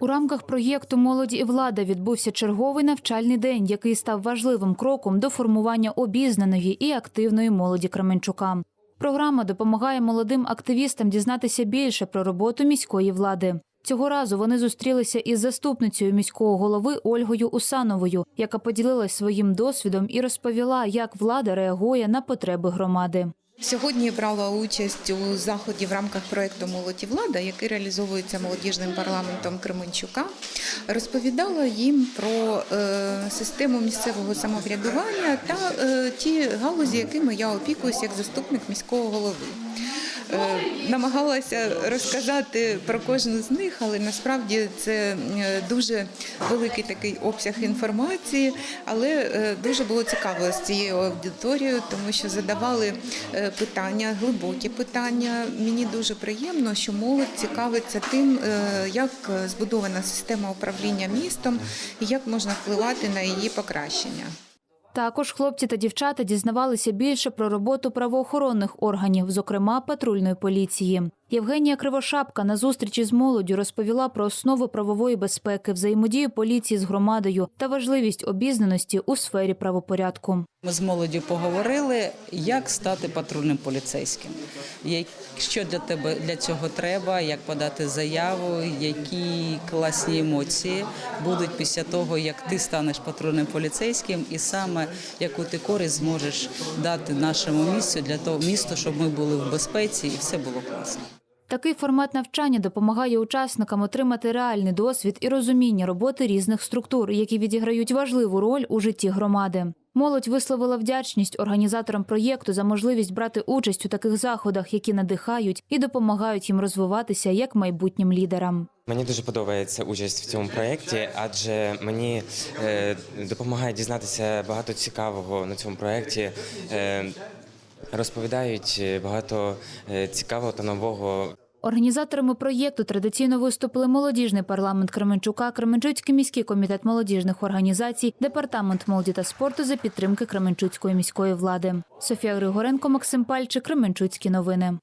У рамках проєкту Молоді і влада відбувся черговий навчальний день, який став важливим кроком до формування обізнаної і активної молоді Кременчука. Програма допомагає молодим активістам дізнатися більше про роботу міської влади. Цього разу вони зустрілися із заступницею міського голови Ольгою Усановою, яка поділилась своїм досвідом і розповіла, як влада реагує на потреби громади. Сьогодні брала участь у заході в рамках проєкту Молоді влада, який реалізовується молодіжним парламентом Кременчука. Розповідала їм про е, систему місцевого самоврядування та е, ті галузі, якими я опікуюсь як заступник міського голови. Е, намагалася розказати про кожну з них, але насправді це е, дуже великий такий обсяг інформації, але е, дуже було цікаво з цією аудиторією, тому що задавали питання, глибокі питання. Мені дуже приємно, що молодь цікавиться тим, як збудована система управління містом і як можна впливати на її покращення. Також хлопці та дівчата дізнавалися більше про роботу правоохоронних органів, зокрема патрульної поліції. Євгенія Кривошапка на зустрічі з молоддю розповіла про основи правової безпеки, взаємодію поліції з громадою та важливість обізнаності у сфері правопорядку. Ми з молоддю поговорили, як стати патрульним поліцейським. Що для тебе для цього треба, як подати заяву, які класні емоції будуть після того, як ти станеш патрульним поліцейським, і саме яку ти користь зможеш дати нашому місту для того місту, щоб ми були в безпеці і все було класно. Такий формат навчання допомагає учасникам отримати реальний досвід і розуміння роботи різних структур, які відіграють важливу роль у житті громади. Молодь висловила вдячність організаторам проєкту за можливість брати участь у таких заходах, які надихають і допомагають їм розвиватися як майбутнім лідерам. Мені дуже подобається участь в цьому проєкті, адже мені е, допомагає дізнатися багато цікавого на цьому проєкті. Розповідають е, багато е, цікавого та нового. Організаторами проєкту традиційно виступили молодіжний парламент Кременчука, Кременчуцький міський комітет молодіжних організацій, департамент молоді та спорту за підтримки Кременчуцької міської влади. Софія Григоренко, Максим Пальчик, Кременчуцькі новини.